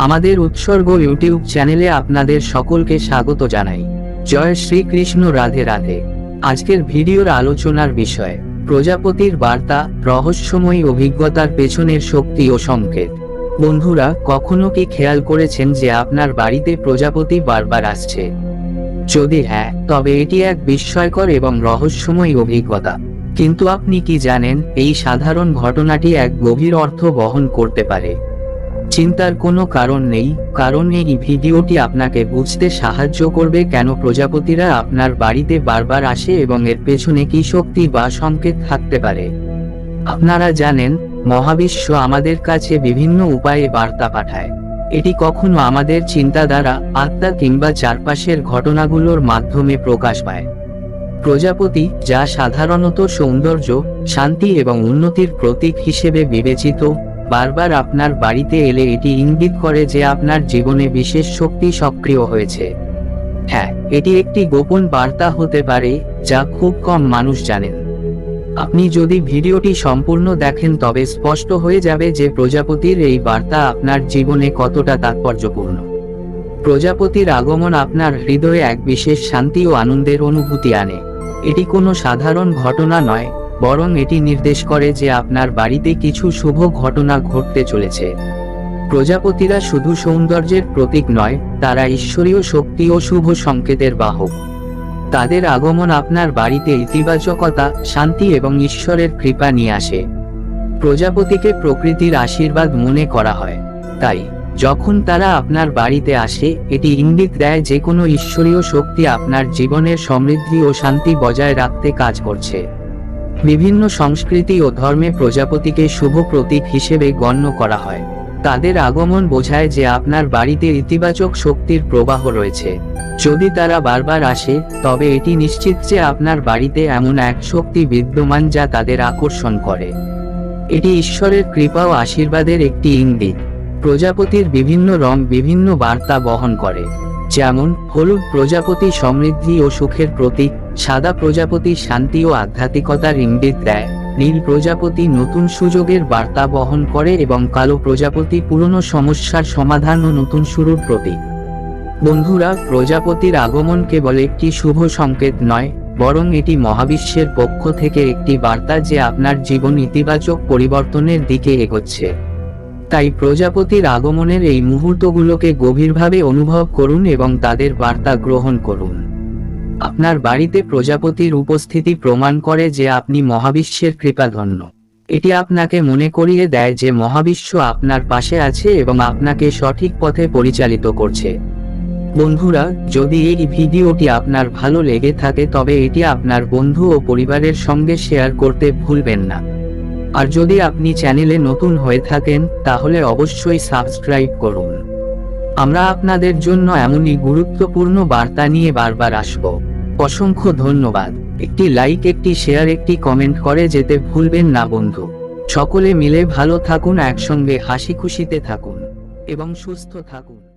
আমাদের উৎসর্গ ইউটিউব চ্যানেলে আপনাদের সকলকে স্বাগত জানাই। জয় শ্রীকৃষ্ণ, রাধে রাধে। আজকের ভিডিওর আলোচনার বিষয়, প্রজাপতির বার্তা, রহস্যময়ী অভিজ্ঞতার পেছনের শক্তি ও সংকেত। বন্ধুরা, কখনো কি খেয়াল করেছেন যে আপনার বাড়িতে প্রজাপতি বারবার আসছে? যদি হ্যাঁ তবে এটি এক বিস্ময়কর এবং রহস্যময় অভিজ্ঞতা। কিন্তু আপনি কি জানেন, এই সাধারণ ঘটনাটি এক গভীর অর্থ বহন করতে পারে? চিন্তার কোনো কারণ নেই, কারণ এই ভিডিওটি আপনাকে বুঝতে সাহায্য করবে কেন প্রজাপতিরা আপনার বাড়িতে বারবার আসে এবং এর পেছনে কি শক্তি বা সংকেত থাকতে পারে। আপনারা জানেন, মহাবিশ্ব আমাদের কাছে বিভিন্ন উপায়ে বার্তা পাঠায়। এটি কখনো আমাদের চিন্তা দ্বারা আত্মা কিংবা চারপাশের ঘটনাগুলোর মাধ্যমে প্রকাশ পায়। প্রজাপতি, যা সাধারণত সৌন্দর্য, শান্তি এবং উন্নতির প্রতীক হিসেবে বিবেচিত বারবার আপনার বাড়িতে এলে এটি ইঙ্গিত করে যে আপনার জীবনে বিশেষ শক্তি সক্রিয় হয়েছে। হ্যাঁ এটি একটি গোপন বার্তা হতে পারে, যা খুব কম মানুষ জানেন। আপনি যদি ভিডিওটি সম্পূর্ণ দেখেন তবে স্পষ্ট হয়ে যাবে যে প্রজাপতির এই বার্তা আপনার জীবনে কতটা তাৎপর্যপূর্ণ। প্রজাপতির আগমন আপনার হৃদয়ে এক বিশেষ শান্তি ও আনন্দের অনুভূতি আনে। এটি কোনো সাধারণ ঘটনা নয় বরং এটি নির্দেশ করে যে আপনার বাড়িতে কিছু শুভ ঘটনা ঘটতে চলেছে। প্রজাপতিরা শুধু সৌন্দর্যের প্রতীক নয়, তারা ঈশ্বরীয় শক্তি ও শুভ সংকেতের বাহক। তাদের আগমন আপনার বাড়িতে ইতিবাচকতা, শান্তি এবং ঈশ্বরের কৃপা নিয়ে আসে। প্রজাপতিকে প্রকৃতির আশীর্বাদ মনে করা হয়। তাই, যখন তারা আপনার বাড়িতে আসে, এটি ইঙ্গিত দেয় যে কোনো ঈশ্বরীয় শক্তি আপনার জীবনের সমৃদ্ধি ও শান্তি বজায় রাখতে কাজ করছে। বিভিন্ন সংস্কৃতি ও ধর্মে প্রজাপতিকে শুভ প্রতীক হিসেবে গণ্য করা হয়। তাদের আগমন বোঝায় যে আপনার বাড়িতে ইতিবাচক শক্তির প্রবাহ রয়েছে। যদি তারা বারবার আসে, তবে এটি নিশ্চিত যে আপনার বাড়িতে এমন এক শক্তি বিদ্যমান যা তাদের আকর্ষণ করে। এটি ঈশ্বরের কৃপা ও আশীর্বাদের একটি ইঙ্গিত। প্রজাপতির বিভিন্ন রং বিভিন্ন বার্তা বহন করে। যেমন, হলুদ প্রজাপতি সমৃদ্ধি ও সুখের প্রতীক। সাদা প্রজাপতি শান্তি ও আধ্যাত্মিকতার ইঙ্গিত দেয়। নীল প্রজাপতি নতুন সুযোগের বার্তা বহন করে এবং কালো প্রজাপতি পুরনো সমস্যার সমাধান ও নতুন শুরুর প্রতীক। বন্ধুরা, প্রজাপতির আগমন কেবল একটি শুভ সংকেত নয়, বরং এটি মহাবিশ্বের পক্ষ থেকে একটি বার্তা যে আপনার জীবন ইতিবাচক পরিবর্তনের দিকে এগোচ্ছে। তাই প্রজাপতির আগমনের এই মুহূর্তগুলোকে গভীরভাবে অনুভব করুন এবং তাদের বার্তা গ্রহণ করুন। আপনার বাড়িতে প্রজাপতির উপস্থিতি প্রমাণ করে যে আপনি মহাবিশ্বের কৃপাধন্য। এটি আপনাকে মনে করিয়ে দেয় যে মহাবিশ্ব আপনার পাশে আছে এবং আপনাকে সঠিক পথে পরিচালিত করছে। বন্ধুরা, যদি এই ভিডিওটি আপনার ভালো লেগে থাকে তবে এটি আপনার বন্ধু ও পরিবারের সঙ্গে শেয়ার করতে ভুলবেন না। আর যদি আপনি চ্যানেলে নতুন হয়ে থাকেন, তাহলে অবশ্যই সাবস্ক্রাইব করুন। আমরা আপনাদের জন্য এমনই গুরুত্বপূর্ণ বার্তা নিয়ে বারবার আসব। অসংখ্য ধন্যবাদ। একটি লাইক একটি শেয়ার একটি কমেন্ট করে যেতে ভুলবেন না বন্ধু। সকলে মিলে ভালো থাকুন, একসঙ্গে হাসি খুশিতে থাকুন। এবং সুস্থ থাকুন।